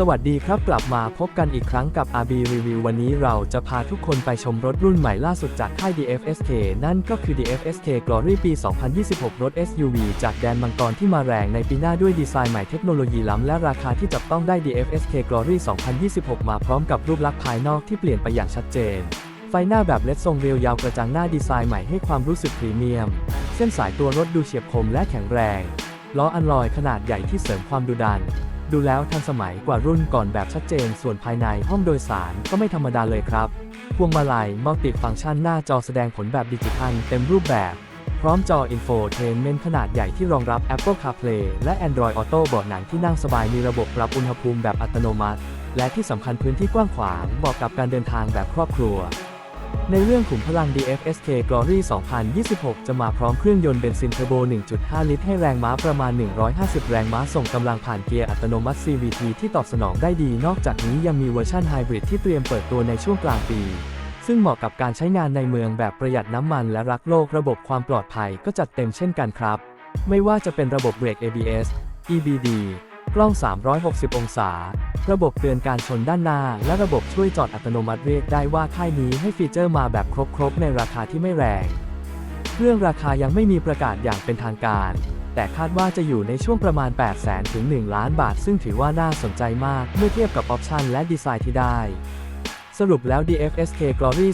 สวัสดีครับกลับมาพบกันอีกครั้งกับ RB Review วันนี้เราจะพาทุกคนไปชมรถรุ่นใหม่ล่าสุดจากค่าย DFSK นั่นก็คือ DFSK Glory ปี 2026 รถ SUV จากแดนมังกรที่มาแรงในปีหน้าด้วยดีไซน์ใหม่เทคโนโลยีล้ำและราคาที่จับต้องได้ DFSK Glory 2026 มาพร้อมกับรูปลักษณ์ภายนอกที่เปลี่ยนไปอย่างชัดเจน ไฟหน้าแบบเลดทรงเรียวยาวกระจังหน้าดีไซน์ใหม่ให้ความรู้สึกพรีเมียม เส้นสายตัวรถดูเฉียบคมและแข็งแรงล้ออันลอยขนาดใหญ่ที่เสริมความดุดัน ดูแล้วทันสมัยกว่ารุ่นก่อนแบบชัดเจน ส่วนภายในห้องโดยสารก็ไม่ธรรมดาเลยครับพวงมาลัยมัลติฟังก์ชันหน้าจอแสดงผลแบบดิจิทัลเต็มรูปแบบ พร้อมจออินโฟเทนเมนต์ขนาดใหญ่ที่รองรับ Apple CarPlay และ Android Auto เบาะหนังที่นั่งสบายมีระบบปรับอุณหภูมิแบบอัตโนมัติ และที่สำคัญพื้นที่กว้างขวางเหมาะกับการเดินทางแบบครอบครัว ในเรื่องขุมพลัง DFSK Glory 2026 จะมาพร้อมเครื่องยนต์เบนซินเทอร์โบ 1.5 ลิตรให้แรงม้าประมาณ 150 แรงม้าส่งกำลังผ่านเกียร์อัตโนมัติ CVT ที่ตอบสนองได้ดี นอกจากนี้ยังมีเวอร์ชันไฮบริดที่เตรียมเปิดตัวในช่วงกลางปี ซึ่งเหมาะกับการใช้งานในเมืองแบบประหยัดน้ำมันและรักโลกระบบความปลอดภัยก็จัดเต็มเช่นกันครับ ไม่ว่าจะเป็นระบบเบรก ABS EBD กล้อง 360 องศา ระบบเตือนการชนด้านหน้า และระบบช่วยจอดอัตโนมัติเรียกได้ว่าค่ายนี้ให้ฟีเจอร์มาแบบครบๆ ในราคาที่ไม่แรง เรื่องราคายังไม่มีประกาศอย่างเป็นทางการ แต่คาดว่าจะอยู่ในช่วงประมาณ 8 0 0 0 0 0ถึง 1 ล้านบาท ซึ่งถือว่าน่าสนใจมากเมื่อเทียบกับออปชันและดีไซน์ที่ได้สรุปแล้ว DFSK Glory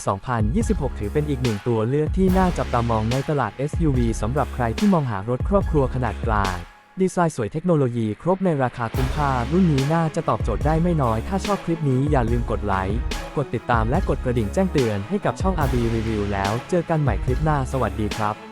2026 ถือเป็นอีกหนึ่งตัวเลือกที่น่าจับตามองในตลาด SUV สำหรับใครที่มองหารถครอบครัวขนาดกลาง ดีไซน์สวยเทคโนโลยีครบในราคาคุ้มค่า รุ่นนี้น่าจะตอบโจทย์ได้ไม่น้อย ถ้าชอบคลิปนี้อย่าลืมกดไลค์ กดติดตามและกดกระดิ่งแจ้งเตือนให้กับช่อง RB Review แล้ว เจอกันใหม่คลิปหน้า สวัสดีครับ